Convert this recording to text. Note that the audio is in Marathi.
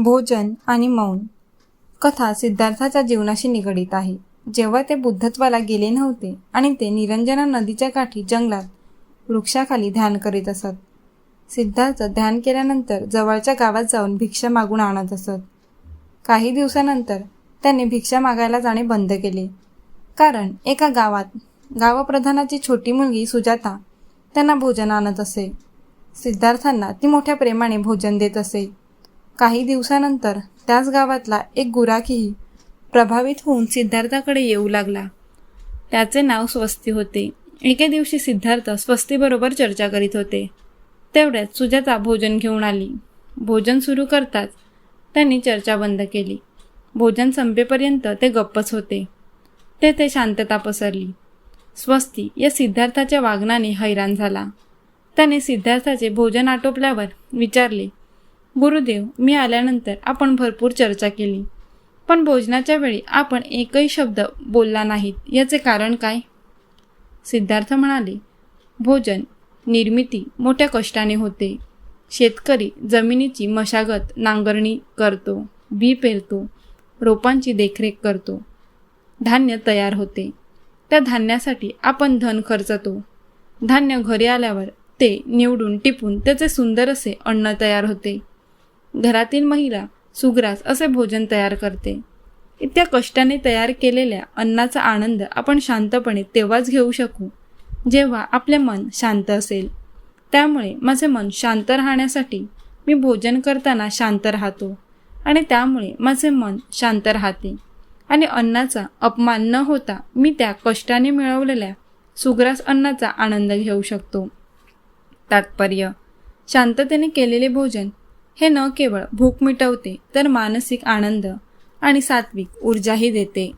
भोजन आणि मौन. कथा सिद्धार्थाच्या जीवनाशी निगडीत आहे. जेव्हा ते बुद्धत्वाला गेले नव्हते आणि ते निरंजना नदीच्या काठी जंगलात वृक्षाखाली ध्यान करीत असत. सिद्धार्थ ध्यान केल्यानंतर जवळच्या गावात जाऊन भिक्षा मागून आणत असत. काही दिवसानंतर त्याने भिक्षा मागायला जाणे बंद केले. कारण एका गावात गावप्रधानाची छोटी मुलगी सुजाता त्यांना भोजन आणत असे. सिद्धार्थांना ती मोठ्या प्रेमाने भोजन देत असे. काही दिवसानंतर त्याच गावातला एक गुराखीही प्रभावित होऊन सिद्धार्थाकडे येऊ लागला. त्याचे नाव स्वस्ती होते. एके दिवशी सिद्धार्थ स्वस्तीबरोबर चर्चा करीत होते. तेवढ्यात सुजाता भोजन घेऊन आली. भोजन सुरू करताच त्यांनी चर्चा बंद केली. भोजन संपेपर्यंत ते गप्पच होते. तेथे शांतता पसरली. स्वस्ती या सिद्धार्थाच्या वागण्याने हैराण झाला. त्याने सिद्धार्थाचे भोजन आटोपल्यावर विचारले गुरुदेव मी आल्यानंतर आपण भरपूर चर्चा केली. पण भोजनाच्या वेळी आपण एकही शब्द बोलला नाहीत. याचे कारण काय? सिद्धार्थ म्हणाले भोजन निर्मिती मोठ्या कष्टाने होते. शेतकरी जमिनीची मशागत नांगरणी करतो बी पेरतो रोपांची देखरेख करतो. धान्य तयार होते. त्या धान्यासाठी आपण धन खर्चतो. धान्य घरी आल्यावर ते निवडून टिपून त्याचे सुंदर असे अन्न तयार होते. घरातील महिला सुग्रास असे भोजन तयार करते. इतक्या कष्टाने तयार केलेल्या अन्नाचा आनंद आपण शांतपणे तेव्हाच घेऊ शकू जेव्हा आपले मन शांत असेल. त्यामुळे माझे मन शांत राहण्यासाठी मी भोजन करताना शांत राहतो आणि त्यामुळे माझे मन शांत राहते आणि अन्नाचा अपमान न होता मी त्या कष्टाने मिळवलेल्या सुग्रास अन्नाचा आनंद घेऊ शकतो. तात्पर्य शांततेने केलेले भोजन हे न केवळ भूक मिटवते तर मानसिक आनंद आणि सात्विक ऊर्जाही देते.